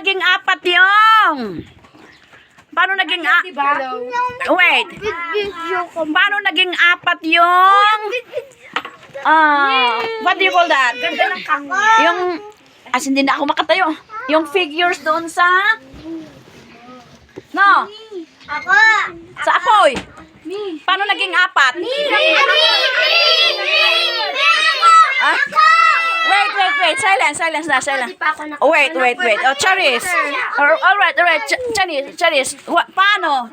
naging apat yung? Paano naging a- Wait. Paano naging apat yung? Ah, what do you call that? Yung, as hindi na ako makatayo. Yung figures doon sa, no, Ako! sa apoy. Paano naging apat? Ah? Wait, wait, wait. Silence, silence na, silence. Oh, wait, wait, wait. Oh, Charis. All all right, all right. Ch- Charis, Charis. Wa- paano?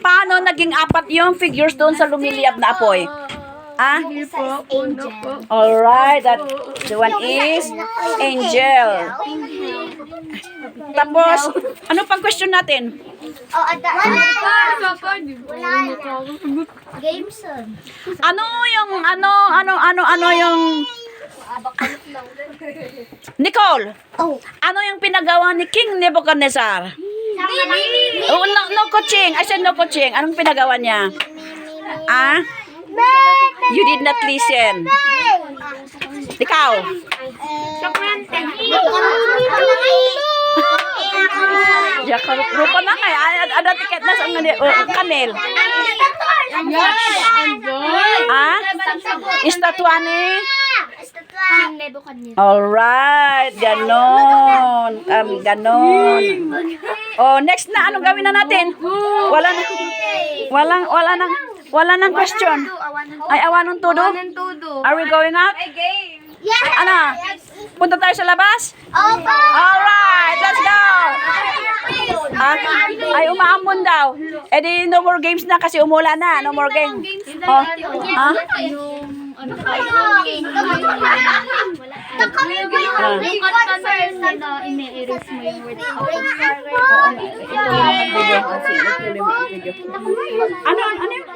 Paano naging apat yung figures doon sa lumiliyab na apoy? Ah? All right, that the one is angel. Tapos, ano pang question natin? Oh, at wala. Wala na. Gameson. Ano yung ano ano ano ano yung Nicole? Oh. Ano yung pinagawa ni King Nebuchadnezzar? Oh, no, no coaching. I said no coaching. Anong pinagawa niya? Ah? You did not listen. Ikaw? Jaka rupa na kay ada, tiket na sa mga uh, kanel. Ah? Istatuane? Alright, ganon. Um, ganon. Oh, next na, anong gawin na natin? Wala na. Walang, wala nang, wala nang question. Ay, awanon todo? Are we going out? Ano? Punta tayo sa labas? Opo! Alright, let's go! Ah, ay, umaambon daw. Eh di, no more games na kasi umula na. No more games. Oh, ah? Ano, ano yun?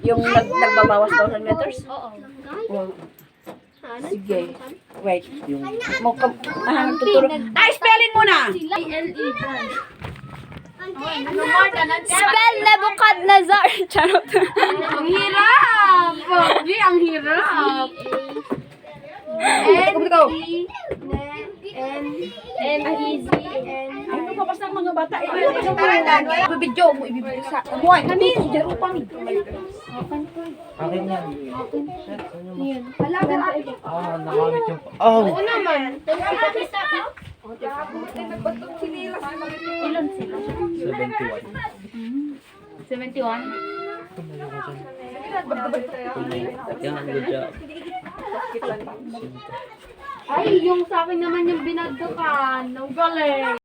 Yung nag, nagbabawas daw ng letters? Oo. Sige. Wait. Yung, mo, kam, ah, tuturo. Ay, spelling muna! Spell Nebuchadnezzar. Charot. Ang hirap! Pogi, ang hirap! Ikaw, ikaw. N E Z N Ay, lumabas ng mga bata. Eh, ano, mo, ibibidyo sa... Umuhay, kami. Jaro pa mi. Akin yan. Ah, nakamit yung... Oh! Ilan sila? 71. 71? Yan, good job. Ay, yung sa akin naman yung binagdukan. Ang galing.